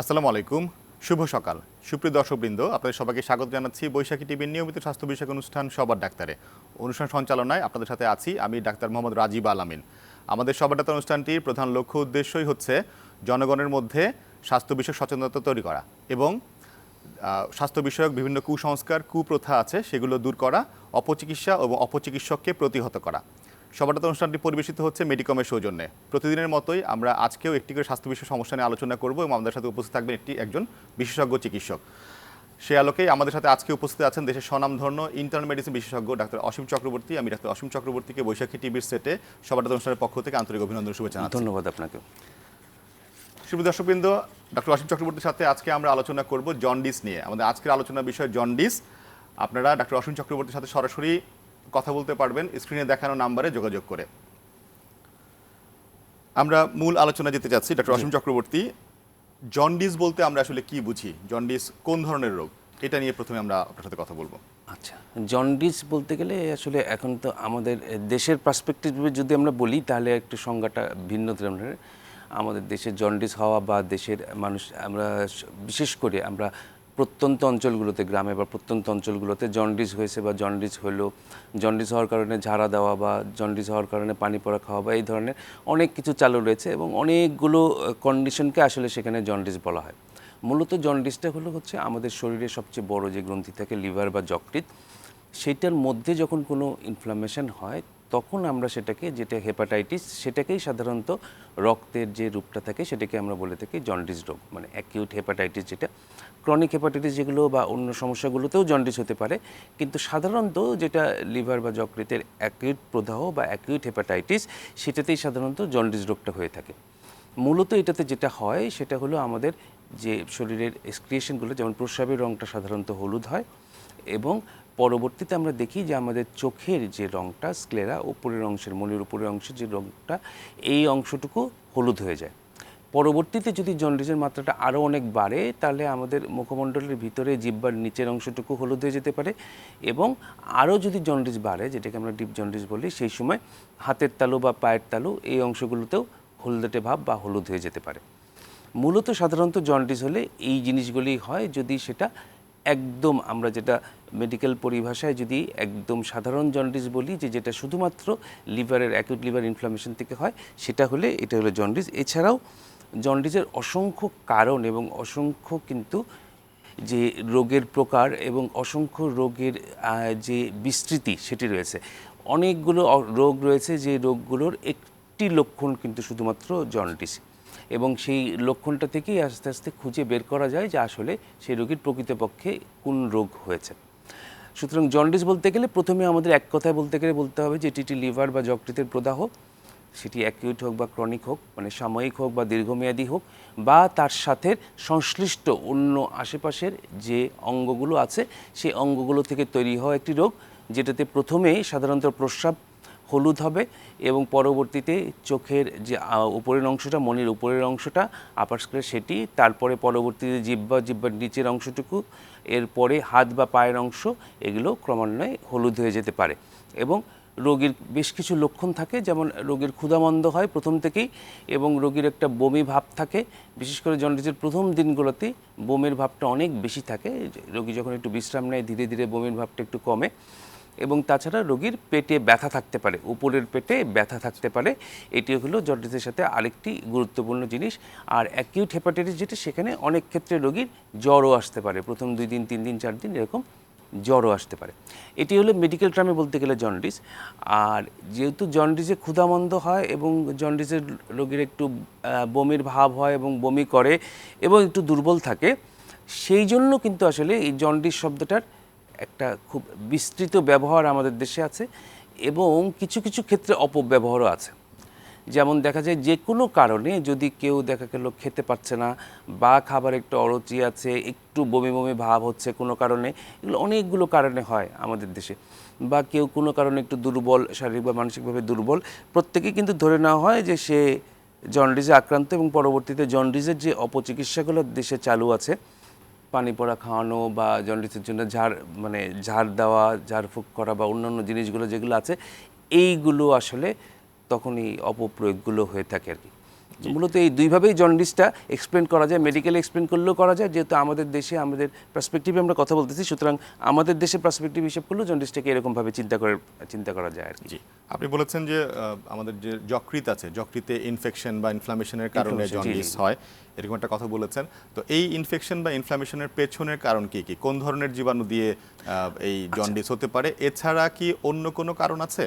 আসসালামু আলাইকুম, শুভ সকাল। সুপ্রিয় দর্শকবৃন্দ, আপনাদের সবাইকে স্বাগত জানাচ্ছি বৈশাখী টিভির নিয়মিত স্বাস্থ্য বিষয়ক অনুষ্ঠান সবার ডাক্তারে। অনুষ্ঠান সঞ্চালনায় আপনাদের সাথে আছি আমি ডাক্তার মোহাম্মদ রাজীব আলামিন। আমাদের সবার ডাক্তার অনুষ্ঠানটির প্রধান লক্ষ্য উদ্দেশ্যই হচ্ছে জনগণের মধ্যে স্বাস্থ্য বিষয়ক সচেতনতা তৈরি করা এবং স্বাস্থ্য বিষয়ক বিভিন্ন কুসংস্কার, কুপ্রথা আছে সেগুলো দূর করা, অপচিকিৎসা এবং অপচিকিৎসককে প্রতিহত করা। সবারটা অনুষ্ঠানটি পরিবেশিত হচ্ছে মেডিকমের সৌজন্যে। প্রতিদিনের মতোই আমরা আজকেও একটি করে স্বাস্থ্য বিষয় সমস্যা নিয়ে আলোচনা করব এবং আমাদের সাথে উপস্থিত থাকবেন একটি একজন বিশেষজ্ঞ চিকিৎসক। সে আলোকেই আমাদের সাথে আজকে উপস্থিত আছেন দেশের স্বনামধন্য ইন্টার্ন মেডিসিন বিশেষজ্ঞ ডাক্তার অসীম চক্রবর্তী। আমি ডাক্তার অসীম চক্রবর্তীকে বৈশাখী টিভির সেটে সবারটা অনুষ্ঠানের পক্ষ থেকে আন্তরিক অভিনন্দন শুভেচ্ছা। ধন্যবাদ আপনাকে শুভ দর্শকবৃন্দ ডক্টর অসীম চক্রবর্তীর সাথে আজকে আমরা আলোচনা করব জন্ডিস নিয়ে। আমাদের আজকের আলোচনার বিষয় জন্ডিস আপনারা ডক্টর অসীম চক্রবর্তীর সাথে সরাসরি কথা বলতে পারবেন স্ক্রিনে দেখানো নাম্বারে যোগাযোগ করে। আমরা মূল আলোচনা যেতে চাচ্ছি ডক্টর অসীম চক্রবর্তী। জন্ডিস বলতে আমরা আসলে কি বুঝি? জন্ডিস কোন ধরনের রোগ? এটা নিয়ে প্রথমে আমরা আপনার সাথে কথা বলব। আচ্ছা জন্ডিস বলতে গেলে আসলে এখন তো আমাদের দেশের পার্সপেক্টিভে যদি আমরা বলি তাহলে একটু সংজ্ঞাটা ভিন্ন ধরনের। আমাদের দেশে জন্ডিস হওয়া বা দেশের মানুষ আমরা বিশেষ করে আমরা প্রত্যন্ত অঞ্চলগুলোতে, গ্রামে বা প্রত্যন্ত অঞ্চলগুলোতে জন্ডিস হয়েছে বা জন্ডিস হলো, জন্ডিস হওয়ার কারণে ঝাড়া দেওয়া বা জন্ডিস হওয়ার কারণে পানি পড়া খাওয়া বা এই ধরনের অনেক কিছু চালু রয়েছে এবং অনেকগুলো কন্ডিশনকে আসলে সেখানে জন্ডিস বলা হয়। মূলত জন্ডিসটা হলো হচ্ছে আমাদের শরীরে সবচেয়ে বড় যে গ্রন্থি থাকে, লিভার বা যকৃৎ। সেইটার মধ্যে যখন কোনো ইনফ্লামেশন হয় তখন আমরা সেটাকে, যেটা হেপাটাইটিস, সেটাকেই সাধারণত রক্তের যে রূপটা থাকে, সেটাকে আমরা বলে থাকি জন্ডিস রোগ মানে অ্যাকিউট হেপাটাইটিস যেটা। ক্রনিক হেপাটাইটিস যেগুলো বা অন্য সমস্যাগুলোতেও জন্ডিস হতে পারে, কিন্তু সাধারণত যেটা লিভার বা যকৃতের অ্যাকিউট প্রদাহ বা অ্যাকিউট হেপাটাইটিস সেটাতেই সাধারণত জন্ডিস রোগটা হয়ে থাকে। মূলত এটাতে যেটা হয়, সেটা হলো আমাদের যে শরীরের এক্সক্রিয়েশনগুলো যেমন প্রস্রাবের রঙটা সাধারণত হলুদ হয় এবং পরবর্তীতে আমরা দেখি যে আমাদের চোখের যে রঙটা স্ক্লেরা উপরের অংশের, মনের উপরের অংশের যে রঙটা এই অংশটুকু হলুদ হয়ে যায়। পরবর্তীতে যদি জন্ডিসের মাত্রাটা আরও অনেক বাড়ে, তাহলে আমাদের মুখমণ্ডলের ভিতরে জিব্বার নিচের অংশটুকু হলুদ হয়ে যেতে পারে এবং আরও যদি জন্ডিস বাড়ে, যেটাকে আমরা ডিপ জন্ডিস বলি, সেই সময় হাতের তালু বা পায়ের তালু এই অংশগুলোতেও হলদেটে ভাব বা হলুদ হয়ে যেতে পারে। মূলত সাধারণত জন্ডিস হলে এই জিনিসগুলি হয় যদি সেটা একদম আমরা যেটা মেডিকেল পরিভাষায় যদি একদম সাধারণ জন্ডিস বলি যে যেটা শুধুমাত্র লিভারের অ্যাকিউট লিভার ইনফ্লামেশন থেকে হয়, সেটা হলে এটা হলো জন্ডিস এছাড়াও জন্ডিসের অসংখ্য কারণ এবং অসংখ্য কিন্তু যে রোগের প্রকার এবং অসংখ্য রোগের যে বিস্তৃতি সেটি রয়েছে। অনেকগুলো রোগ রয়েছে যে রোগগুলোর একটি লক্ষণ কিন্তু শুধুমাত্র জন্ডিস এবং সেই লক্ষণটা থেকেই আস্তে আস্তে খুঁজে বের করা যায় যে আসলে সেই রোগীর প্রকৃতপক্ষে কোন রোগ হয়েছে। সুতরাং জন্ডিস বলতে গেলে প্রথমে আমাদের এক কথায় বলতে গেলে বলতে হবে যে এটি লিভার বা যকৃতের প্রদাহ। সেটি অ্যাকিউট হোক বা ক্রনিক হোক মানে সাময়িক হোক বা দীর্ঘমেয়াদী হোক, বা তার সাথে সংশ্লিষ্ট অন্য আশেপাশের যে অঙ্গগুলো আছে, সেই অঙ্গগুলো থেকে তৈরি হওয়া একটি রোগ, যেটাতে প্রথমে সাধারণত প্রস্রাব হলুদ হবে এবং পরবর্তীতে চোখের যে উপরের অংশটা, মনের উপরের অংশটা আপার স্কেল সেটি, তারপরে পরবর্তীতে জিব্বা, জিব্বার নিচের অংশটুকু, এরপরে হাত বা পায়ের অংশ, এগুলো ক্রমান্বয়ে হলুদ হয়ে যেতে পারে। এবং রোগীর বেশ কিছু লক্ষণ থাকে, যেমন রোগীর ক্ষুধামন্দ হয় প্রথম থেকেই, এবং রোগীর একটা বমি ভাব থাকে। বিশেষ করে জন্ডিসের প্রথম দিনগুলোতে বমির ভাবটা অনেক বেশি থাকে। রোগী যখন একটু বিশ্রাম নেয়, ধীরে ধীরে বমির ভাবটা একটু কমে। এবং তাছাড়া রোগীর পেটে ব্যথা থাকতে পারে, উপরের পেটে ব্যথা থাকতে পারে। এটি হলো জন্ডিসের সাথে আরেকটি গুরুত্বপূর্ণ জিনিস। আর অ্যাকিউট হেপাটাইটিস যেটা, সেখানে অনেক ক্ষেত্রে রোগীর জ্বরও আসতে পারে। প্রথম দুই দিন, তিন দিন, চার দিন এরকম জ্বরও আসতে পারে। এটি হলো মেডিকেল টার্মে বলতে গেলে জন্ডিস আর যেহেতু জন্ডিসে ক্ষুধামন্দ হয় এবং জন্ডিসের রোগীর একটু বমির ভাব হয় এবং বমি করে এবং একটু দুর্বল থাকে, সেই জন্য কিন্তু আসলে এই জন্ডিস শব্দটার একটা খুব বিস্তৃত ব্যবহার আমাদের দেশে আছে এবং কিছু কিছু ক্ষেত্রে অপব্যবহারও আছে। যেমন দেখা যায় যে কোনো কারণে যদি কেউ দেখা গেল খেতে পারছে না বা খাবার একটু অরুচি আছে, একটু বমি বমি ভাব হচ্ছে কোনো কারণে, এগুলো অনেকগুলো কারণে হয় আমাদের দেশে। বা কেউ কোনো কারণে একটু দুর্বল, শারীরিক বা মানসিকভাবে দুর্বল প্রত্যেকেই কিন্তু ধরে নেওয়া হয় যে সে জন্ডিসে আক্রান্ত এবং পরবর্তীতে জন্ডিসের যে অপচিকিৎসাগুলো দেশে চালু আছে পানি পড়া খাওয়ানো বা জন্ডিসের জন্য ঝাড় মানে ঝাড় দেওয়া ঝাড় ফুঁক করা বা অন্যান্য জিনিসগুলো যেগুলো আছে এইগুলো আসলে তখন এই অপপ্রয়োগগুলো হয়ে থাকে আর কি। মূলত এই দুইভাবেই জন্ডিসটা এক্সপ্লেন করা যায় মেডিকেল এক্সপ্লেন করলেও করা যায় যেহেতু আমাদের দেশে আমাদের পার্সপেক্টিভে আমরা কথা বলতেছি সুতরাং আমাদের দেশে পার্সপেক্টিভ হিসেব করলেও জন্ডিসটাকে এরকমভাবে চিন্তা করে চিন্তা করা যায় আর কি। আপনি বলেছেন যে আমাদের যে যকৃত আছে যকৃতে ইনফেকশন বা ইনফ্লামেশনের কারণে। জন্ডিস হয়। এরকম একটা কথা বলেছেন। তো এই ইনফেকশন বা ইনফ্লামেশনের পেছনের কারণ কি কি? কোন ধরনের জীবাণু দিয়ে এই আচ্ছা। জন্ডিস হতে পারে? এছাড়া কি অন্য কোনো কারণ আছে?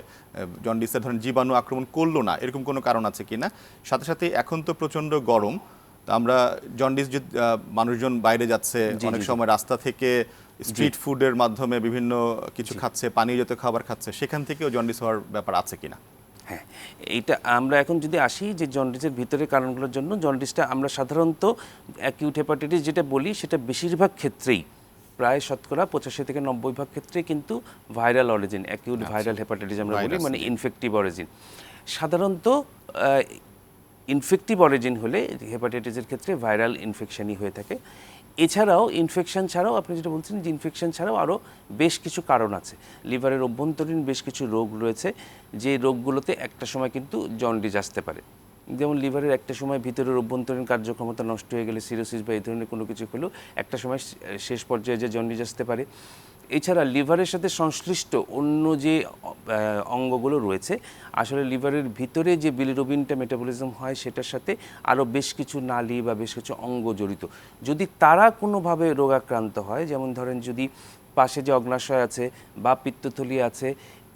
জন্ডিসের ধরেন জীবাণু আক্রমণ করল না এরকম কোনো কারণ আছে কিনা? সাথে সাথে এখন তো প্রচণ্ড গরম তো আমরা জন্ডিস মানুষজন বাইরে যাচ্ছে অনেক সময় রাস্তা থেকে স্ট্রিট ফুডের মাধ্যমে বিভিন্ন কিছু খাচ্ছে পানীয় জাতীয় খাবার খাচ্ছে সেখান থেকেও জন্ডিস হওয়ার ব্যাপার আছে কিনা? হ্যাঁ এইটা আমরা এখন যদি আসি যে জন্ডিসের ভিতরের কারণগুলোর জন্য জন্ডিসটা আমরা সাধারণত অ্যাকিউট হেপাটাইটিস যেটা বলি সেটা বেশিরভাগ ক্ষেত্রেই প্রায় শতকরা পঁচাশি থেকে নব্বই ভাগ ক্ষেত্রে কিন্তু viral origin acute viral hepatitis আমরা বলি মানে ইনফেক্টিভ অরিজিন সাধারণত ইনফেক্টিভ অরিজিন হলে হেপাটাইটিসের ক্ষেত্রে ভাইরাল ইনফেকশনই হয়ে থাকে। এছাড়াও ইনফেকশন ছাড়াও আপনি যেটা বলছেন যে ইনফেকশন ছাড়াও আরও বেশ কিছু কারণ আছে। লিভারের অভ্যন্তরীণ বেশ কিছু রোগ রয়েছে, যে রোগগুলোতে একটা সময় কিন্তু জন্ডিজ আসতে পারে। যেমন লিভারের একটা সময় ভিতরের অভ্যন্তরীণ কার্যক্ষমতা নষ্ট হয়ে গেলে সিরোসিস বা এই ধরনের কোনো কিছু হলেও একটা সময় শেষ পর্যায়ে যে জন্ডিজ আসতে পারে। এছাড়া লিভারের সাথে সংশ্লিষ্ট অন্য যে অঙ্গগুলো রয়েছে, আসলে লিভারের ভিতরে যে বিলিরুবিনটা মেটাবলিজম হয় সেটার সাথে আরও বেশ কিছু নালি বা বেশ কিছু অঙ্গ জড়িত। যদি তারা কোনোভাবে রোগাক্রান্ত হয়, যেমন ধরেন যদি পাশে যে অগ্নাশয় আছে বা পিত্তথলি আছে,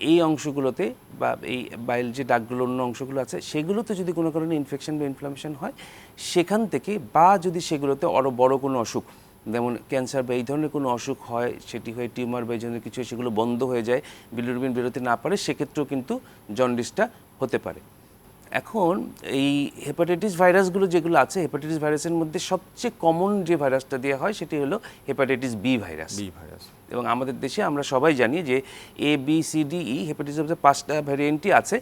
এই অংশগুলোতে বা এই বাইল যে ডাকগুলো অন্য অংশগুলো আছে, সেগুলোতে যদি কোনো কারণে ইনফেকশন বা ইনফ্লামেশন হয়, সেখান থেকে বা যদি সেগুলোতে আরও বড় কোনো অসুখ যেমন ক্যান্সার বা এই ধরনের কোনো অসুখ হয় সেটি হয়ে টিউমার বা এই ধরনের কিছু হয়, সেগুলো বন্ধ হয়ে যায় বিলিরুবিন বেরোতে না পারে সেক্ষেত্রেও কিন্তু জন্ডিসটা হতে পারে। এখন এই হেপাটাইটিস ভাইরাসগুলো যেগুলো আছে হেপাটাইটিস ভাইরাসের মধ্যে সবচেয়ে কমন যে ভাইরাসটা দেওয়া হয় সেটি হলো hepatitis B virus B virus এবং আমাদের দেশে আমরা সবাই জানি যে A B C D E হেপাটাইটিসের পাঁচটা ভ্যারিয়েন্টই আছে।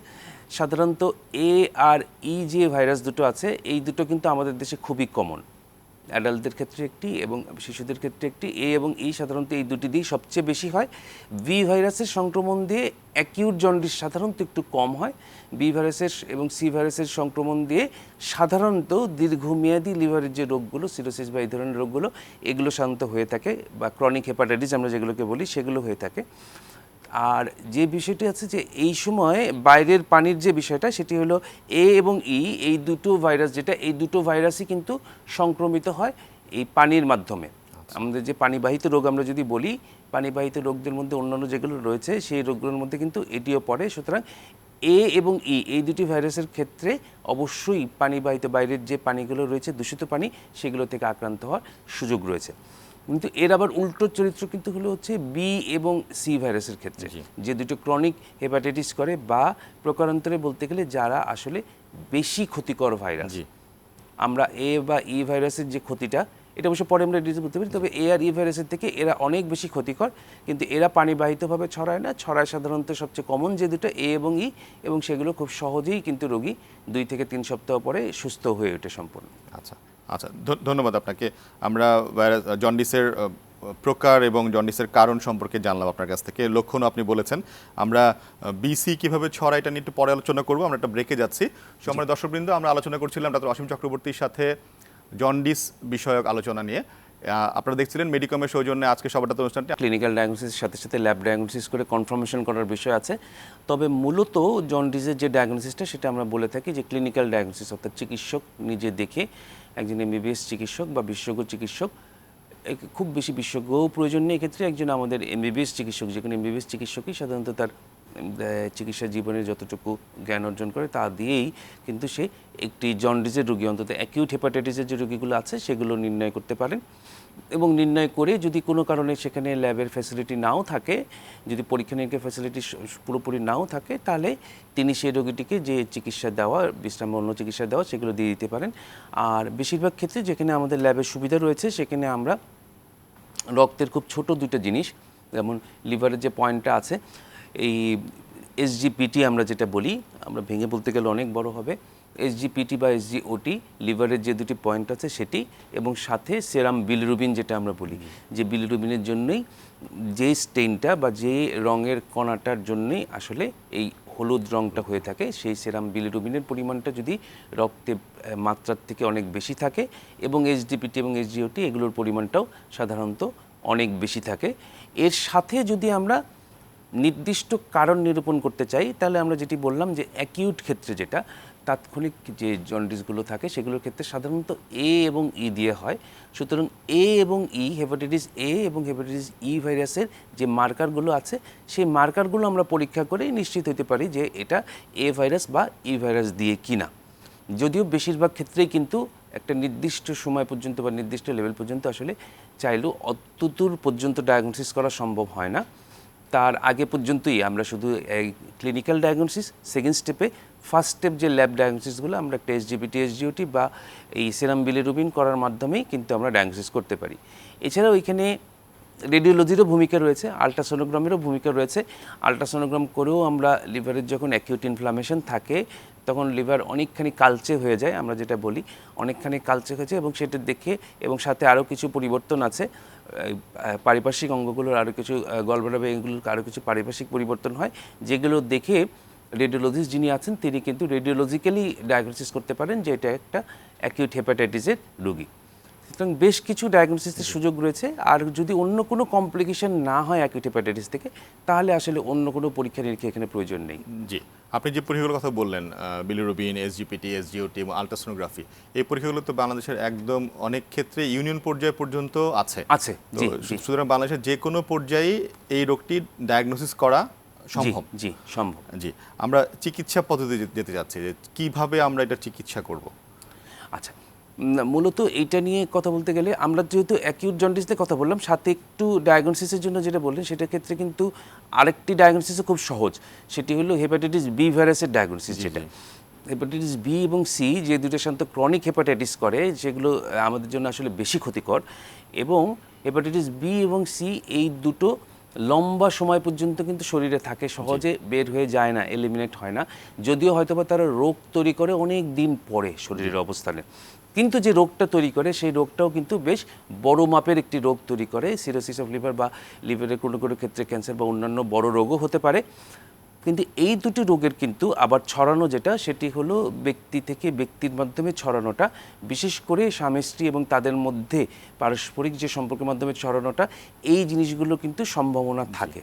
সাধারণত এ আর ই যে ভাইরাস দুটো আছে এই দুটো কিন্তু আমাদের দেশে খুবই কমন অ্যাডাল্টদের ক্ষেত্রে একটি এবং শিশুদের ক্ষেত্রে একটি। এ এবং ই সাধারণত এই দুটি দিয়েই সবচেয়ে বেশি হয়। বি ভাইরাসের সংক্রমণ দিয়ে অ্যাকিউট জন্ডিস সাধারণত একটু কম হয়। বি ভাইরাসের এবং সি ভাইরাসের সংক্রমণ দিয়ে সাধারণত দীর্ঘমেয়াদী লিভারের যে রোগগুলো সিরোসিস বা এই ধরনের রোগগুলো, এগুলো সাধারণত হয়ে থাকে বা ক্রনিক হেপাটাইটিস আমরা যেগুলোকে বলি, সেগুলো হয়ে থাকে। আর যে বিষয়টি আছে যে এই সময় বাইরের পানির যে বিষয়টা সেটি হলো এ এবং ই এই দুটো ভাইরাস যেটা এই দুটো ভাইরাসই কিন্তু সংক্রমিত হয় এই পানির মাধ্যমে। আমাদের যে পানিবাহিত রোগ আমরা যদি বলি পানিবাহিত রোগদের মধ্যে অন্যান্য যেগুলো রয়েছে সেই রোগগুলোর মধ্যে কিন্তু এটিও পড়ে। সুতরাং এ এবং ই এই দুটি ভাইরাসের ক্ষেত্রে অবশ্যই পানিবাহিত বাইরের যে পানিগুলো রয়েছে দূষিত পানি সেগুলো থেকে আক্রান্ত হওয়ার সুযোগ রয়েছে। কিন্তু এর আবার উল্টো চরিত্র কিন্তু হলো হচ্ছে বি এবং সি ভাইরাসের ক্ষেত্রে। যে দুটো ক্রনিক হেপাটাইটিস করে বা প্রকারান্তরে বলতে গেলে যারা আসলে বেশি ক্ষতিকর ভাইরাস। আমরা এ বা ই ভাইরাসের যে ক্ষতিটা এটা অবশ্য পরে আমরা ডিটেলস বলতে পারি তবে এ আর ই ভাইরাসের থেকে এরা অনেক বেশি ক্ষতিকর কিন্তু এরা পানিবাহিতভাবে ছড়ায় না। ছড়ায় সাধারণত সবচেয়ে কমন যে দুটো এ এবং ই এবং সেগুলো খুব সহজেই কিন্তু রোগী দুই থেকে তিন সপ্তাহ পরে সুস্থ হয়ে ওঠে সম্পূর্ণ। আচ্ছা। আচ্ছা ধন্যবাদ আপনাকে। আমরা ভাইরাস জন্ডিসের প্রকার এবং জন্ডিসের কারণ সম্পর্কে জানলাম আপনার কাছ থেকে। লক্ষণও আপনি বলেছেন। আমরা বিসি কীভাবে ছড়া এটা নিয়ে একটু পরে আলোচনা করব। আমরা একটা ব্রেকে যাচ্ছি। সময় দর্শকবৃন্দ, আমরা আলোচনা করছিলাম ডাক্তার অসীম চক্রবর্তীর সাথে জন্ডিস বিষয়ক আলোচনা নিয়ে। আপনারা দেখছিলেন মেডিকমের সৌজন্যে আজকে সবাটা অনুষ্ঠানটি। ক্লিনিক্যাল ডায়াগনোসিসের সাথে সাথে ল্যাব ডায়াগনোসিস করে কনফার্মেশন করার বিষয় আছে। তবে মূলত জন্ডিসের যে ডায়াগনোসিসটা সেটা আমরা বলে থাকি যে ক্লিনিক্যাল ডায়াগনোসিস অর্থাৎ চিকিৎসক নিজে দেখে একজন এমবিবিএস চিকিৎসক বা বিশেষজ্ঞ চিকিৎসক খুব বেশি বিশেষজ্ঞও প্রয়োজন নেই। এক্ষেত্রে একজন আমাদের এমবিবিএস চিকিৎসক, যে কোনো এমবিবিএস চিকিৎসকই সাধারণত তার চিকিৎসা জীবনের যতটুকু জ্ঞান অর্জন করে তা দিয়েই কিন্তু সে একটি জন্ডিসের রোগী, অন্তত অ্যাকিউট হেপাটাইটিসের যে রোগীগুলো আছে, সেগুলো নির্ণয় করতে পারেন। এবং নির্ণয় করে যদি কোনো কারণে সেখানে ল্যাবের ফ্যাসিলিটি নাও থাকে, যদি পরীক্ষা নিরীক্ষা ফ্যাসিলিটি পুরোপুরি নাও থাকে, তাহলে তিনি সেই রোগীটিকে যে চিকিৎসা দেওয়া বিশ্রাম অন্য চিকিৎসা দেওয়া, সেগুলো দিয়ে দিতে পারেন। আর বেশিরভাগ ক্ষেত্রে যেখানে আমাদের ল্যাবের সুবিধা রয়েছে, সেখানে আমরা রক্তের খুব ছোট দুটো জিনিস, যেমন লিভারের যে পয়েন্টটা আছে এই এসজিপিটি আমরা যেটা বলি, আমরা ভেঙে বলতে গেলে অনেক বড় হবে। এসজিপিটি বা এসজিওটি লিভারের যে দুটি পয়েন্ট আছে সেটি, এবং সাথে সেরাম বিলিরুবিন যেটা আমরা বলি। যে বিলিরুবিনের জন্যই যে স্টেইনটা বা যে রঙের কণাটার জন্যই আসলে এই হলুদ রঙটা হয়ে থাকে, সেই সেরাম বিলিরুবিনের পরিমাণটা যদি রক্তে মাত্রার থেকে অনেক বেশি থাকে, এবং এইচডিপিটি এবং এইচডিওটি এগুলোর পরিমাণটাও সাধারণত অনেক বেশি থাকে। এর সাথে যদি আমরা নির্দিষ্ট কারণ নিরূপণ করতে চাই, তাহলে আমরা যেটি বললাম যে অ্যাকিউট ক্ষেত্রে যেটা, তাৎক্ষণিক যে জন্ডিসগুলো থাকে সেগুলোর ক্ষেত্রে সাধারণত এ এবং ই দিয়ে হয়। সুতরাং এ এবং ই হেপাটাইটিস এ এবং হেপাটাইটিস ই ভাইরাসের যে মার্কারগুলো আছে, সেই মার্কারগুলো আমরা পরীক্ষা করে নিশ্চিত হতে পারি যে এটা এ ভাইরাস বা ই ভাইরাস দিয়ে কিনা। যদিও বেশিরভাগ ক্ষেত্রেই কিন্তু একটা নির্দিষ্ট সময় পর্যন্ত বা নির্দিষ্ট লেভেল পর্যন্ত আসলে চাইলেও অতদূর পর্যন্ত ডায়াগনোসিস করা সম্ভব হয় না। তার আগে পর্যন্তই আমরা শুধু এই ক্লিনিক্যাল ডায়াগনোসিস সেকেন্ড স্টেপে ফার্স্ট স্টেপ যে ল্যাব ডায়াগনোসিসগুলো আমরা একটা এসজিপিটি এসজিওটি বা এই সেরাম বিলিরুবিন করার মাধ্যমেই কিন্তু আমরা ডায়াগনোসিস করতে পারি। এছাড়াও এখানে রেডিওলজিরও ভূমিকা রয়েছে আলট্রাসোনোগ্রামেরও ভূমিকা রয়েছে। আলট্রাসোনোগ্রাম করেও আমরা লিভারের যখন অ্যাকিউট ইনফ্লামেশন থাকে, তখন লিভার অনেকখানি কালচে হয়ে যায়, আমরা যেটা বলি। অনেকখানি কালচে হয়েছে এবং সেটা দেখে এবং সাথে আরও কিছু পরিবর্তন আছে। পারিপার্শ্বিক অঙ্গগুলোর আরও কিছু গল্পটা এগুলোর আরও কিছু পারিপার্শ্বিক পরিবর্তন হয়, যেগুলো দেখে রেডিওলজিস্ট যিনি আছেন, তিনি কিন্তু রেডিওলজিক্যালি ডায়াগনোসিস করতে পারেন যে এটা একটা অ্যাকিউট হেপাটাইটিসের রোগী। সুতরাং বেশ কিছু ডায়াগনোসিসের সুযোগ রয়েছে। আর যদি অন্য কোনো কমপ্লিকেশন না হয় অ্যাকিউট হেপাটাইটিস থেকে তাহলে আসলে অন্য কোনো পরীক্ষা নিরীক্ষা এখানে প্রয়োজন নেই। জি। আপনি যে পরীক্ষাগুলোর কথা বললেন বিলিরুবিন এসজিপিটি এসজিওটি এবং আলট্রাসোনোগ্রাফি এই পরীক্ষাগুলো তো বাংলাদেশের একদম অনেক ক্ষেত্রে ইউনিয়ন পর্যায় পর্যন্ত আছে। আছে সুতরাং বাংলাদেশের যে কোনো পর্যায়ে এই রোগটি ডায়াগনোসিস করা সম্ভব। জি সম্ভব। জি। আমরা চিকিৎসা পদ্ধতি যেতে যাচ্ছি যে কীভাবে আমরা এটা চিকিৎসা করব? আচ্ছা মূলত এইটা নিয়ে কথা বলতে গেলে আমরা যেহেতু অ্যাকিউট জন্ডিসতে কথা বললাম সাথে একটু ডায়াগনোসিসের জন্য যেটা বললেন সেটার ক্ষেত্রে কিন্তু আরেকটি ডায়াগনোসিসও খুব সহজ। সেটি হলো হেপাটাইটিস বি ভাইরাসের ডায়াগনোসিস যেটা। হেপাটাইটিস বি এবং সি যে দুটো সাধারণত ক্রনিক হেপাটাইটিস করে যেগুলো আহ, আমাদের জন্য আসলে বেশি ক্ষতিকর। এবং হেপাটাইটিস বি এবং সি এই দুটো লম্বা সময় পর্যন্ত কিন্তু শরীরে থাকে সহজে বের হয়ে যায় না এলিমিনেট হয় না। যদিও হয়তো বা তারা রোগ তৈরি করে অনেক দিন পরে শরীরের অবস্থানে। কিন্তু যে রোগটা তৈরি করে সেই রোগটাও কিন্তু বেশ বড় মাপের একটি রোগ তৈরি করে। সিরোসিস অফ লিভার বা লিভারের কোনো কোনো ক্ষেত্রে ক্যান্সার বা অন্যান্য বড় রোগও হতে পারে। কিন্তু এই দুটি রোগের কিন্তু আবার ছড়ানো যেটা সেটি হলো ব্যক্তি থেকে ব্যক্তির মাধ্যমে ছড়ানোটা। বিশেষ করে স্বামী স্ত্রী এবং তাদের মধ্যে পারস্পরিক যে সম্পর্কের মাধ্যমে ছড়ানোটা এই জিনিসগুলো কিন্তু সম্ভাবনা থাকে।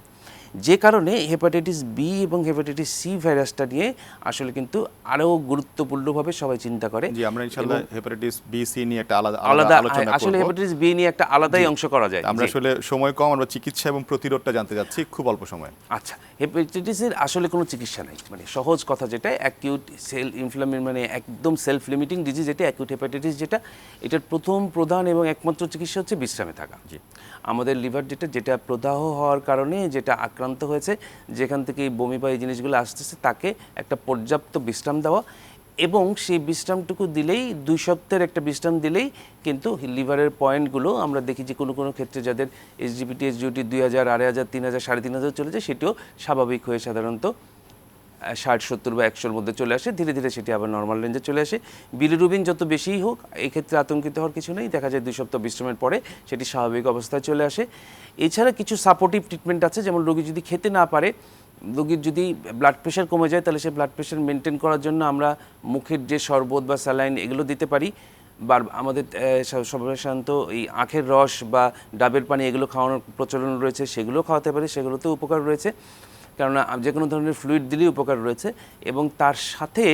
যে কারণে হেপাটাইটিস বি এবং হেপাটাইটিস সি ভাইরাসটা নিয়ে আসলে কিন্তু আরও গুরুত্বপূর্ণভাবে সবাই চিন্তা করে। জি আমরা ইনশাআল্লাহ হেপাটাইটিস বি সি নিয়ে একটা আলাদা আলাদা আলোচনা আসলে হেপাটাইটিস বি নিয়ে একটা আলাদাই অংশ করা যায়। আমরা আসলে সময় কম আমরা চিকিৎসা এবং প্রতিরোধটা জানতে যাচ্ছি খুব অল্প সময়। আচ্ছা হেপাটাইটিসের আসলে কোনো চিকিৎসা নাই মানে সহজ কথা যেটা অ্যাকিউট সেল ইনফ্লামের মানে একদম সেলফ লিমিটিং ডিজিজ যেটা অ্যাকিউট হেপাটাইটিস যেটা এটার প্রথম প্রধান এবং একমাত্র চিকিৎসা হচ্ছে বিশ্রামে থাকা। আমাদের লিভার যেটা যেটা প্রদাহ হওয়ার কারণে যেটা আক্রান্ত হয়েছে যেখান থেকে বমি বা এই জিনিসগুলো আসতেছে তাকে একটা পর্যাপ্ত বিশ্রাম দেওয়া এবং সেই বিশ্রামটুকু দিলেই, দুই সপ্তাহের একটা বিশ্রাম দিলেই কিন্তু লিভারের পয়েন্টগুলো আমরা দেখি যে কোনো কোনো ক্ষেত্রে যাদের এসজিপিটি এসজিওটি দুই হাজার, আড়াই হাজার, তিন হাজার, সাড়ে তিন হাজার চলে যায়, সেটিও স্বাভাবিক হয়ে সাধারণত ষাট, সত্তর বা একশোর মধ্যে চলে আসে। ধীরে ধীরে সেটি আবার নর্মাল রেঞ্জে চলে আসে। বিলিরুবিন যত বেশিই হোক, এক্ষেত্রে আতঙ্কিত হওয়ার কিছু নেই। দেখা যায় দুই সপ্তাহ বিশ্রামের পরে সেটি স্বাভাবিক অবস্থায় চলে আসে। এছাড়া কিছু সাপোর্টিভ ট্রিটমেন্ট আছে, যেমন রোগী যদি খেতে না পারে রোগীর যদি ব্লাড প্রেশার কমে যায়, তাহলে সে ব্লাড প্রেশার মেনটেন করার জন্য আমরা মুখের যে শরবত বা স্যালাইন এগুলো দিতে পারি। বা আমাদের সাধারণত এই আখের রস বা ডাবের পানি এগুলো খাওয়ানোর প্রচলন রয়েছে, সেগুলো খাওয়াতে পারি, সেগুলোতেও উপকার রয়েছে। কেননা যে কোনো ধরনের ফ্লুইড দিলেই উপকার রয়েছে এবং তার সাথে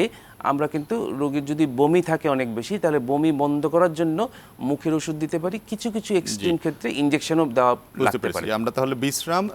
আমরা কিন্তু রোগীর যদি বমি থাকে অনেক বেশি তাহলে বমি বন্ধ করার জন্য মুখের ওষুধ দিতে পারি। কিছু কিছু এক্সট্রিম ক্ষেত্রে ইঞ্জেকশনও দেওয়া লাগতে পারে। আমরা তাহলে বিশ্রাম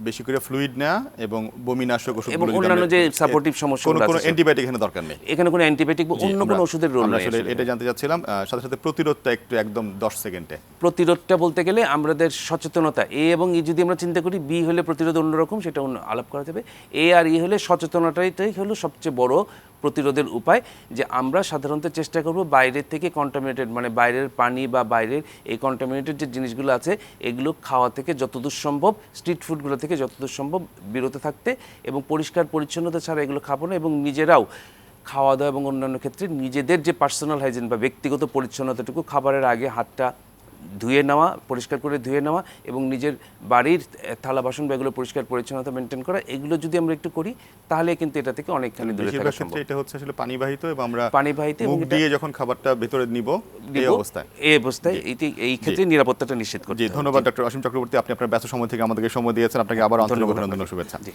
বেশি করে ফ্লুইড নেওয়া এবং বমি নাশক ওষুধ এবং অন্যান্য যে সাপোর্টিভ সমস্যা কোনো সে- অ্যান্টিবায়োটিক এখানে দরকার নেই। এখানে কোনো অ্যান্টিবায়োটিক বা অন্য কোনো ওষুধের রোল নেই আসলে। এটা জানতে চাচ্ছিলাম। সাথে সাথে প্রতিরোধটা একটু একদম দশ সেকেন্ডে। প্রতিরোধটা বলতে গেলে আমাদের সচেতনতা এ এবং ই যদি আমরা চিন্তা করি বি হলে প্রতিরোধ অন্যরকম সেটা আলাপ করা যাবে। এ আর ই হলে সচেতনতাটাই হলো সবচেয়ে বড় প্রতিরোধের উপায় যে আমরা সাধারণত চেষ্টা করব বাইরের থেকে কন্টামিনেটেড মানে বাইরের পানি বা বাইরের এই কন্টামিনেটেড যে জিনিসগুলো আছে, এগুলো খাওয়া থেকে যতদূর সম্ভব স্ট্রিট ফুডগুলো থেকে যতদূর সম্ভব বিরত থাকতে এবং পরিষ্কার পরিচ্ছন্নতা ছাড়া এগুলো খাব না এবং নিজেরাও খাওয়া দাওয়া এবং অন্যান্য ক্ষেত্রে নিজেদের যে পার্সোনাল হাইজিন বা ব্যক্তিগত পরিচ্ছন্নতাটুকু খাবারের আগে হাতটা ধুয়ে নেওয়া পরিষ্কার করে ধুয়ে নেওয়া এবং নিজের বাড়ির থালা বাসন এগুলো পরিষ্কার পরিচ্ছন্নতা মেনটেন করা এগুলো যদি আমরা একটু করি তাহলে কিন্তু এটা থেকে অনেকখানি দূরে থাকা সম্ভব। এটা হচ্ছে আসলে পানিবাহিত এবং আমরা পানিবাহিত মুখ দিয়ে যখন খাবারটা ভেতরে নিব এই অবস্থায়। এই অবস্থায় এটি এই ক্ষেত্রে নিরাপত্তাটা নিশ্চিত করতে। ধন্যবাদ ডক্টর অসীম চক্রবর্তী। আপনি আপনার ব্যস্ত সময় থেকে আমাদেরকে সময় দিয়েছেন। আপনাকে আবার আন্তরিক অভিনন্দন শুভেচ্ছা। জি।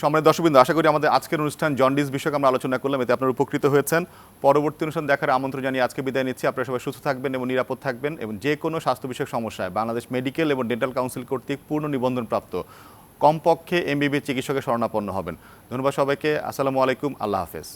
সম্মানিত দর্শকবৃন্দ, আশা করি আমাদের আজকের অনুষ্ঠান জন্ডিস বিষয়ক আমরা আলোচনা করলাম, এতে আপনারা উপকৃত হয়েছেন। পরবর্তী অনুষ্ঠান দেখার আমন্ত্রণ জানিয়ে আজকে বিদায় নিচ্ছি। আপনারা সবাই সুস্থ থাকবেন এবং নিরাপদ থাকবেন এবং যে কোনো স্বাস্থ্য বিষয়ক সমস্যায় বাংলাদেশ মেডিকেল এবং ডেন্টাল কাউন্সিল কর্তৃক পূর্ণ নিবন্ধনপ্রাপ্ত কমপক্ষে এমবিবি চিকিৎসকের শরণাপন্ন হবেন। ধন্যবাদ সবাইকে। আসসালামু আলাইকুম। আল্লাহ হাফেজ।